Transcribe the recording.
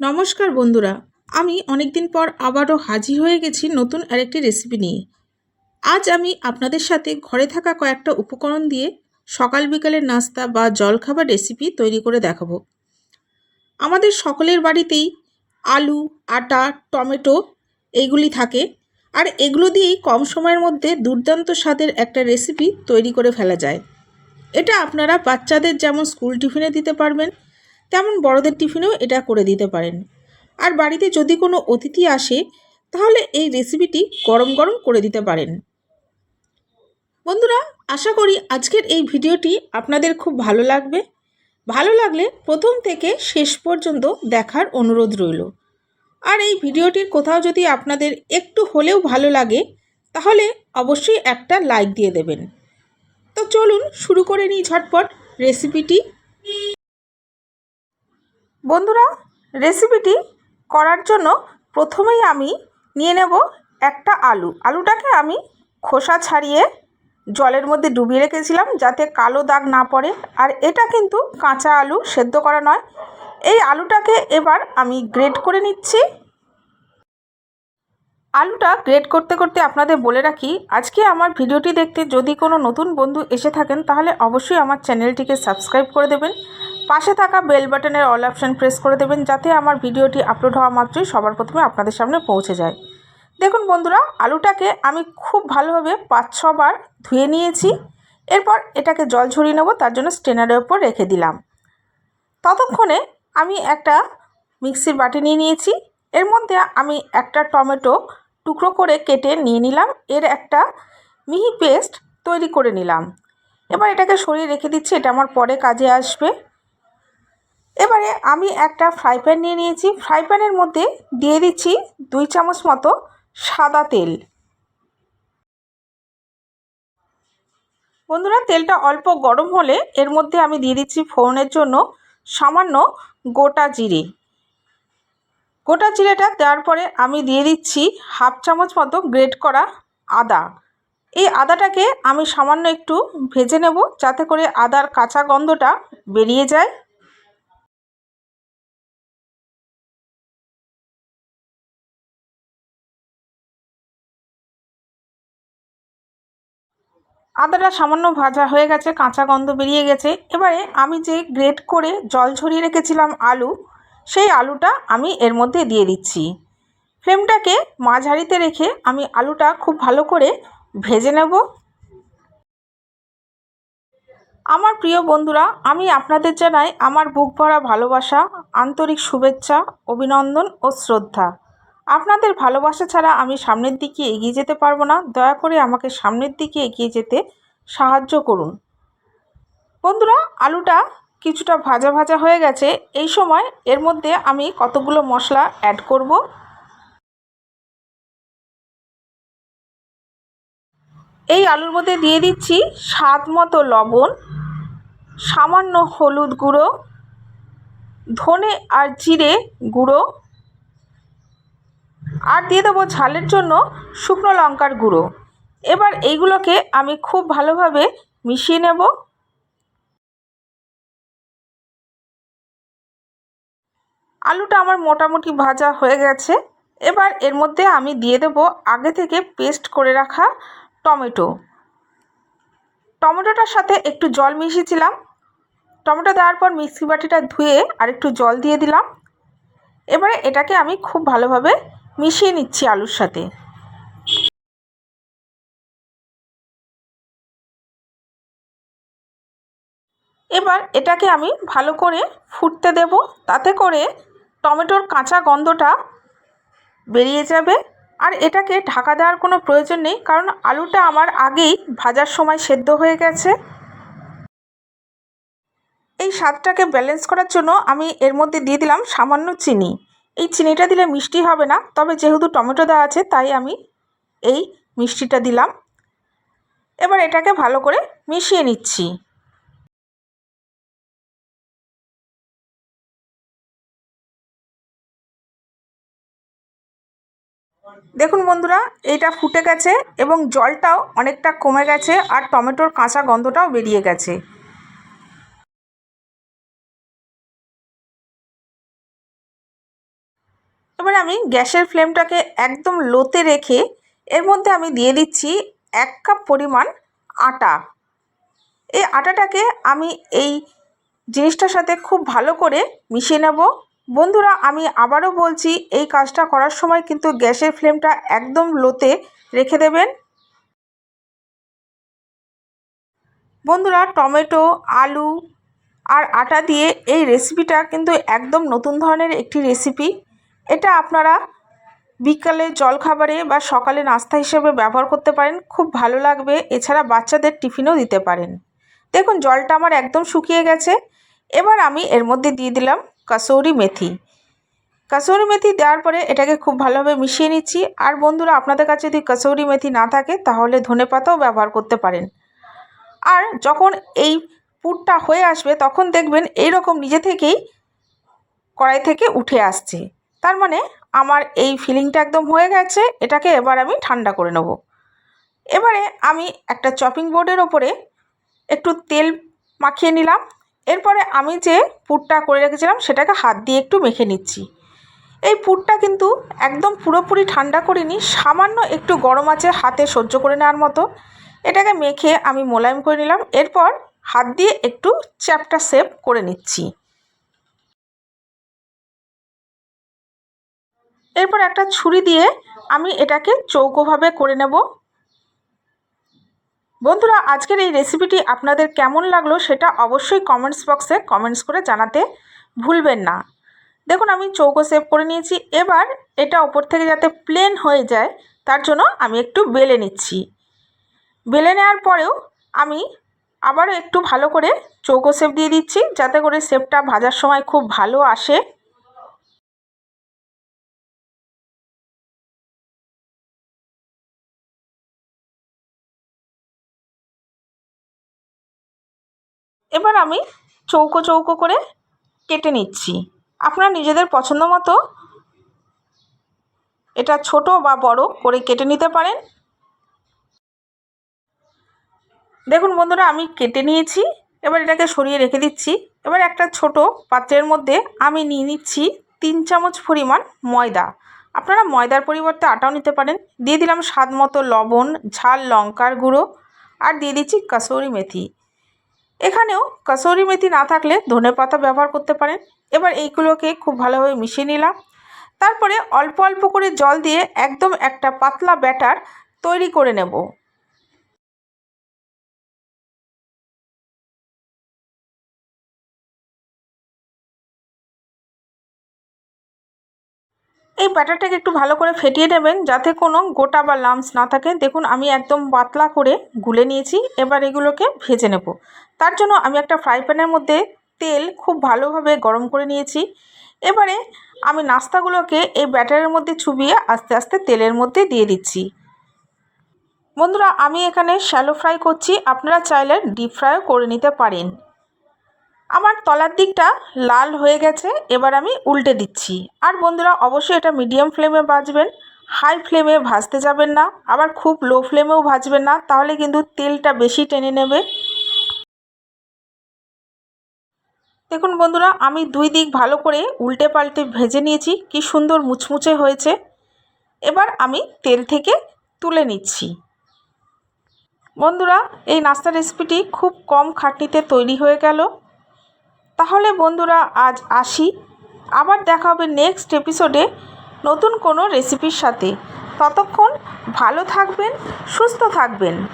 নমস্কার বন্ধুরা, আমি অনেক দিন পর আবারও হাজির হয়ে গেছি নতুন আরেকটি রেসিপি নিয়ে। আজ আমি আপনাদের সাথে ঘরে থাকা কয়েকটা উপকরণ দিয়ে সকাল বিকালের নাস্তা বা জলখাবার রেসিপি তৈরি করে দেখাবো। আমাদের সকলের বাড়িতেই আলু, আটা, টমেটো এইগুলি থাকে আর এগুলো দিয়েই কম সময়ের মধ্যে দুর্দান্ত স্বাদের একটা রেসিপি তৈরি করে ফেলা যায়। এটা আপনারা বাচ্চাদের যেমন স্কুল টিফিনে দিতে পারবেন তেমন বড়দের টিফিনেও এটা করে দিতে পারেন। আর বাড়িতে যদি কোনো অতিথি আসে, তাহলে এই রেসিপিটি গরম গরম করে দিতে পারেন। বন্ধুরা, আশা করি আজকের এই ভিডিওটি আপনাদের খুব ভালো লাগবে। ভালো লাগলে প্রথম থেকে শেষ পর্যন্ত দেখার অনুরোধ রইল। আর এই ভিডিওটির কোথাও যদি আপনাদের একটু হলেও ভালো লাগে, তাহলে অবশ্যই একটা লাইক দিয়ে দেবেন। তো চলুন শুরু করে নিই ঝটপট রেসিপিটি বন্ধুরা রেসিপিটি করার জন্য প্রথমেই আমি নিয়ে নেব একটা আলু। আলুটাকে আমি খোসা ছাড়িয়ে জলের মধ্যে ডুবিয়ে রেখেছিলাম যাতে কালো দাগ না পড়ে। আর এটা কিন্তু কাঁচা আলু, সেদ্ধ করা নয়। এই আলুটাকে এবার আমি গ্রেড করে নিচ্ছি। আলুটা গ্রেড করতে করতে আপনাদের বলে রাখি, আজকে আমার ভিডিওটি দেখতে যদি কোনো নতুন বন্ধু এসে থাকেন, তাহলে অবশ্যই আমার চ্যানেলটিকে সাবস্ক্রাইব করে দেবেন। পাশে থাকা বেল বাটনের অল অপশান প্রেস করে দেবেন যাতে আমার ভিডিওটি আপলোড হওয়া মাত্রই সবার প্রথমে আপনাদের সামনে পৌঁছে যায়। দেখুন বন্ধুরা, আলুটাকে আমি খুব ভালোভাবে পাঁচ ছবার ধুয়ে নিয়েছি। এরপর এটাকে জল ঝরিয়ে নেব, তার জন্য স্টেনারের ওপর রেখে দিলাম। ততক্ষণে আমি একটা মিক্সির বাটি নিয়ে নিয়েছি। এর মধ্যে আমি একটা টমেটো টুকরো করে কেটে নিয়ে নিলাম। এর একটা মিহি পেস্ট তৈরি করে নিলাম। এবার এটাকে সরিয়ে রেখে দিচ্ছি, এটা আমার পরে কাজে আসবে। এবারে আমি একটা ফ্রাই প্যান নিয়ে নিয়েছি। ফ্রাই প্যানের মধ্যে দিয়ে দিচ্ছি দুই চামচ মতো সাদা তেল। বন্ধুরা, তেলটা অল্প গরম হলে এর মধ্যে আমি দিয়ে দিচ্ছি ফোড়নের জন্য সামান্য গোটা জিরে। গোটা জিরেটা দেওয়ার পরে আমি দিয়ে দিচ্ছি হাফ চামচ মতো গ্রেট করা আদা। এই আদাটাকে আমি সামান্য একটু ভেজে নেব যাতে করে আদার কাঁচা গন্ধটা বেরিয়ে যায়। আদাটা সামান্য ভাজা হয়ে গেছে, কাঁচা গন্ধ বেরিয়ে গেছে। এবারে আমি যে গ্রেট করে জল ঝরিয়ে রেখেছিলাম আলু, সেই আলুটা আমি এর মধ্যে দিয়ে দিচ্ছি। ফ্লেমটাকে মাঝারিতে রেখে আমি আলুটা খুব ভালো করে ভেজে নেব। আমার প্রিয় বন্ধুরা, আমি আপনাদের জানাই আমার বুক ভরা ভালোবাসা, আন্তরিক শুভেচ্ছা, অভিনন্দন ও শ্রদ্ধা। আপনাদের ভালোবাসা ছাড়া আমি সামনের দিকে এগিয়ে যেতে পারব না। দয়া করে আমাকে সামনের দিকে এগিয়ে যেতে সাহায্য করুন। বন্ধুরা, আলুটা কিছুটা ভাজা ভাজা হয়ে গেছে। এই সময় এর মধ্যে আমি কতগুলো মশলা অ্যাড করব? এই আলুর মধ্যে দিয়ে দিচ্ছি স্বাদ মতো লবণ, সামান্য হলুদ গুঁড়ো, ধনে আর জিরে গুঁড়ো আর দিয়ে দেবো ঝালের জন্য শুকনো লঙ্কার গুঁড়ো। এবার এইগুলোকে আমি খুব ভালোভাবে মিশিয়ে নেব। আলুটা আমার মোটামুটি ভাজা হয়ে গেছে। এবার এর মধ্যে আমি দিয়ে দেব আগে থেকে পেস্ট করে রাখা টমেটো। টমেটোটার সাথে একটু জল মিশিয়েছিলাম। টমেটো দেওয়ার পর মিক্সি বাটিটা ধুয়ে আর একটু জল দিয়ে দিলাম। এবারে এটাকে আমি খুব ভালোভাবে মিশিয়ে নিচ্ছি আলুর সাথে। এবার এটাকে আমি ভালো করে ফুটতে দেব, তাতে করে টমেটোর কাঁচা গন্ধটা বেরিয়ে যাবে। আর এটাকে ঢাকা দেওয়ার কোনো প্রয়োজন নেই, কারণ আলুটা আমার আগেই ভাজার সময় সেদ্ধ হয়ে গেছে। এই স্বাদটাকে ব্যালেন্স করার জন্য আমি এর মধ্যে দিয়ে দিলাম সামান্য চিনি। এই চিনিটা দিলে মিষ্টি হবে না, তবে যেহেতু টমেটো দেওয়া আছে, তাই আমি এই মিষ্টিটা দিলাম। এবার এটাকে ভালো করে মিশিয়ে নিচ্ছি। দেখুন বন্ধুরা, এইটা ফুটে গেছে এবং জলটাও অনেকটা কমে গেছে আর টমেটোর কাঁচা গন্ধটাও বেরিয়ে গেছে। এবার আমি গ্যাসের ফ্লেমটাকে একদম লোতে রেখে এর মধ্যে আমি দিয়ে দিচ্ছি এক কাপ পরিমাণ আটা। এই আটাটাকে আমি এই জিনিসটার সাথে খুব ভালো করে মিশিয়ে নেব। বন্ধুরা, আমি আবারও বলছি, এই কাজটা করার সময় কিন্তু গ্যাসের ফ্লেমটা একদম লোতে রেখে দেবেন। বন্ধুরা, টমেটো, আলু আর আটা দিয়ে এই রেসিপিটা কিন্তু একদম নতুন ধরনের একটি রেসিপি এটা আপনারা বিকালে জলখাবারে বা সকালে নাস্তা হিসেবে ব্যবহার করতে পারেন, খুব ভালো লাগবে। এছাড়া বাচ্চাদের টিফিনও দিতে পারেন। দেখুন, জলটা আমার একদম শুকিয়ে গেছে। এবার আমি এর মধ্যে দিয়ে দিলাম কাসৌরি মেথি। কাসৌরি মেথি দেওয়ার পরে এটাকে খুব ভালোভাবে মিশিয়ে নিচ্ছি। আর বন্ধুরা, আপনাদের কাছে যদি কাসৌরি মেথি না থাকে, তাহলে ধনে পাতাও ব্যবহার করতে পারেন। আর যখন এই পুরটা হয়ে আসবে, তখন দেখবেন এই রকম নিজে থেকেই কড়াই থেকে উঠে আসছে। তার মানে আমার এই ফিলিংটা একদম হয়ে গেছে, এটাকে এবার আমি ঠান্ডা করে নেব। এবারে আমি একটা চপিং বোর্ডের ওপরে একটু তেল মাখিয়ে নিলাম। এরপরে আমি যে পুরটা করে রেখেছিলাম, সেটাকে হাত দিয়ে একটু মেখে নিচ্ছি। এই পুরটা কিন্তু একদম পুরোপুরি ঠান্ডা করিনি, সামান্য একটু গরম আছে হাতে সহ্য করে নেওয়ার মতো। এটাকে মেখে আমি মোলায়েম করে নিলাম। এরপর হাত দিয়ে একটু চ্যাপটা সেপ করে নিচ্ছি। এরপর একটা ছুরি দিয়ে আমি এটাকে চৌকোভাবে করে নেব। বন্ধুরা, আজকের এই রেসিপিটি আপনাদের কেমন লাগল সেটা অবশ্যই কমেন্টস বক্সে কমেন্টস করে জানাতে ভুলবেন না। দেখুন, আমি চৌকো সেভ করে নিয়েছি। এবার এটা ওপর থেকে যাতে প্লেন হয়ে যায়, তার জন্য আমি একটু বেলে নিচ্ছি। বেলে নেওয়ার পরেও আমি আবারও একটু ভালো করে চৌকো শেপ দিয়ে দিচ্ছি, যাতে করে শেপটা ভাজার সময় খুব ভালো আসে। এবার আমি চৌকো চৌকো করে কেটে নিচ্ছি। আপনারা নিজেদের পছন্দ মতো এটা ছোট বা বড় করে কেটে নিতে পারেন। দেখুন বন্ধুরা, আমি কেটে নিয়েছি। এবার এটাকে সরিয়ে রেখে দিচ্ছি। এবার একটা ছোট পাত্রের মধ্যে আমি নিয়ে নিচ্ছি তিন চামচ পরিমাণ ময়দা। আপনারা ময়দার পরিবর্তে আটাও নিতে পারেন। দিয়ে দিলাম স্বাদ মতো লবণ, ঝাল লঙ্কার গুঁড়ো আর দিয়ে দিচ্ছি কাসৌরি মেথি। এখানেও কাসৌরি মেথি না থাকলে ধনে পাতা ব্যবহার করতে পারেন। এবার এইগুলোকে খুব ভালোভাবে মিশিয়ে নিলাম। তারপরে অল্প অল্প করে জল দিয়ে একদম একটা পাতলা ব্যাটার তৈরি করে নেব। এই ব্যাটারটাকে একটু ভালো করে ফেটিয়ে নেবেন যাতে কোনো গোটা বা লামস না থাকে। দেখুন, আমি একদম পাতলা করে গুলে নিয়েছি। এবার এগুলোকে ভেজে নেব। তার জন্য আমি একটা ফ্রাই প্যানের মধ্যে তেল খুব ভালোভাবে গরম করে নিয়েছি। এবারে আমি নাস্তাগুলোকে এই ব্যাটারের মধ্যে চুবিয়ে আস্তে আস্তে তেলের মধ্যে দিয়ে দিচ্ছি। বন্ধুরা, আমি এখানে শ্যালো ফ্রাই করছি। আপনারা চাইলে ডিপ ফ্রাইও করে নিতে পারেন। আমার তলার দিকটা লাল হয়ে গেছে, এবার আমি উল্টে দিচ্ছি। আর বন্ধুরা, অবশ্যই এটা মিডিয়াম ফ্লেমে ভাজবেন। হাই ফ্লেমে ভাজতে যাবেন না। আবার খুব লো ফ্লেমেও ভাজবেন না। তাহলে কিন্তু তেলটা বেশি টেনে নেবে। দেখুন বন্ধুরা, আমি দুই দিক ভালো করে উল্টে পাল্টে ভেজে নিয়েছি। কি সুন্দর মুচমুচে হয়েছে। এবার আমি তেল থেকে তুলে নিচ্ছি। বন্ধুরা, এই নাস্তা রেসিপিটি খুব কম খাটনিতে তৈরি হয়ে গেল। তাহলে বন্ধুরা, আজ আসি। আবার দেখা হবে নেক্সট এপিসোডে নতুন কোনো রেসিপির সাথে। ততক্ষণ ভালো থাকবেন, সুস্থ থাকবেন।